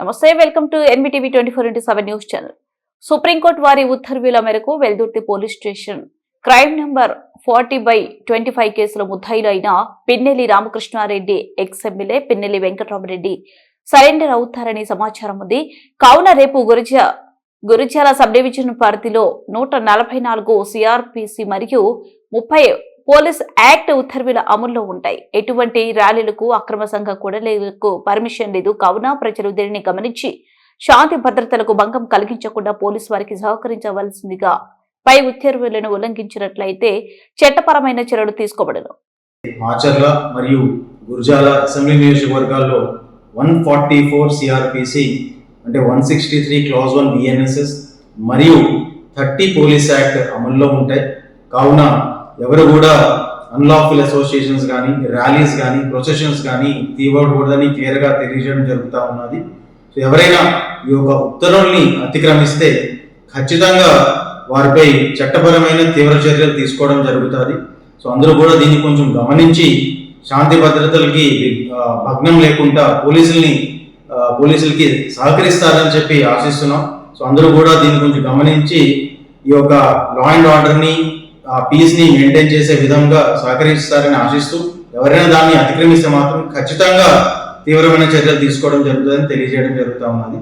నమస్తే welcome to NBTV twenty four into seven news channel. Supreme court వారి ఉత్తర్వుల మేరకు Veldurthi police station crime number forty by twenty five కేసులో ముద్దాయిలైన Pinnelli Ramakrishna Reddy ex MLA Pinnelli Venkatarama Reddy surrender అవుతారని సమాచారం ఉంది. కావున రేపు గురిజ గురిజాల సబ్ డివిజన్ పరిధిలో నూట నలభై నాలుగు సిఆర్పిసి మరియు ముప్పై పోలీస్ యాక్ట్ ఉత్తర్వుల అమల్లో ఉంటాయి. ఎటువంటి ర్యాలీలకు అక్రమ సంఘ కూడలీలకు పర్మిషన్ లేదు. కావున ప్రజలు దీనిని గమనించి శాంతి భద్రతలకు భంగం కలిగించకుండా పోలీసు వారికి సహకరించవలసిందిగా పై ఉత్తర్వులను ఉల్లంఘించినట్లయితే చట్టపరమైన చర్యలు తీసుకోబడను. మాచర్ల మరియు గురజాల అసెంబ్లీ నియోజకవర్గాల్లో వన్ ఫార్టీ ఫోర్ సిఆర్పిసి అంటే one sixty three clause one BNSS మరియు థర్టీ పోలీస్ యాక్ట్ అమల్లో ఉంటాయి. కావున ఎవరు కూడా అన్లాఫుల్ అసోసియేషన్స్ కానీ ర్యాలీస్ కానీ ప్రొసెషన్స్ కానీ తీవ్రకూడదని క్లియర్గా తెలియజేయడం జరుగుతూ ఉన్నది. సో ఎవరైనా ఈ యొక్క ఉత్తర్వుల్ని అతిక్రమిస్తే ఖచ్చితంగా వారిపై చట్టపరమైన తీవ్ర చర్యలు తీసుకోవడం జరుగుతుంది. సో అందరూ కూడా దీన్ని కొంచెం గమనించి శాంతి భద్రతలకి భగ్నం లేకుండా పోలీసుల్ని పోలీసులకి సహకరిస్తారని చెప్పి ఆశిస్తున్నాం. సో అందరూ కూడా దీన్ని కొంచెం గమనించి ఈ యొక్క లా అండ్ ఆర్డర్ని పీస్ని మెయింటైన్ చేసే విధంగా సహకరిస్తారని ఆశిస్తూ ఎవరైనా దాన్ని అతిక్రమిస్తే మాత్రం ఖచ్చితంగా తీవ్రమైన చర్యలు తీసుకోవడం జరుగుతుందని తెలియజేయడం జరుగుతూ ఉన్నది.